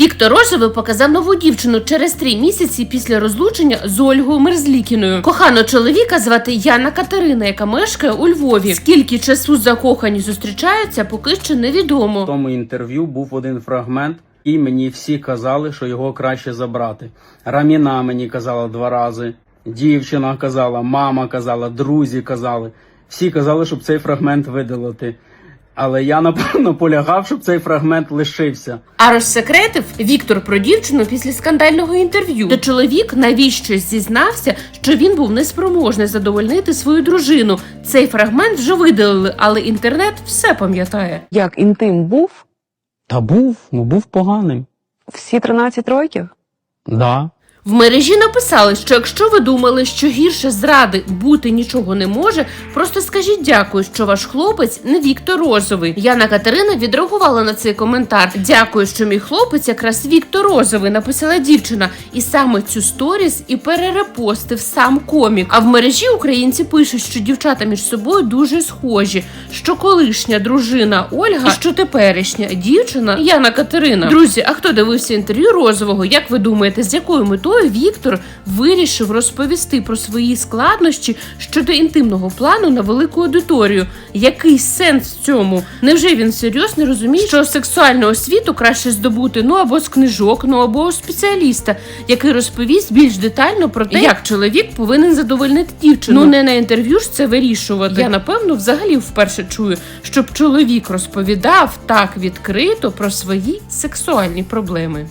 Віктор Рожевий показав нову дівчину через три місяці після розлучення з Ольгою Мерзлікіною. Кохану чоловіка звати Яна Катерина, яка мешкає у Львові. Скільки часу закохані зустрічаються, поки що невідомо. В тому інтерв'ю був один фрагмент, і мені всі казали, що його краще забрати. Раміна мені казала два рази, дівчина казала, мама казала, друзі казали. Всі казали, щоб цей фрагмент видалити. Але я нап- наполягав, щоб цей фрагмент лишився. А розсекретив Віктор про дівчину після скандального інтерв'ю, де чоловік навіщось зізнався, що він був неспроможний задовольнити свою дружину. Цей фрагмент вже видалили, але інтернет все пам'ятає. Як інтим був Та був, ну був поганим. всі 13 років? Да. В мережі написали, що якщо ви думали, що гірше зради бути нічого не може, просто скажіть дякую, що ваш хлопець не Віктор Розовий. Яна Катерина відреагувала на цей коментар. Дякую, що мій хлопець якраз Віктор Розовий, написала дівчина. І саме цю сторіс і перерепостив сам комік. А в мережі українці пишуть, що дівчата між собою дуже схожі. Що колишня дружина Ольга, і що теперішня дівчина Яна Катерина. Друзі, а хто дивився інтерв'ю Розового? Як ви думаєте, з якою метою Віктор вирішив розповісти про свої складнощі щодо інтимного плану на велику аудиторію? Який сенс в цьому? Невже він серйозно розуміє, що сексуальну освіту краще здобути ну або з книжок, ну або у спеціаліста, який розповість більш детально про те, як чоловік повинен задовольнити дівчину? Ну не на інтерв'ю ж це вирішувати. Я напевно взагалі вперше чую, щоб чоловік розповідав так відкрито про свої сексуальні проблеми.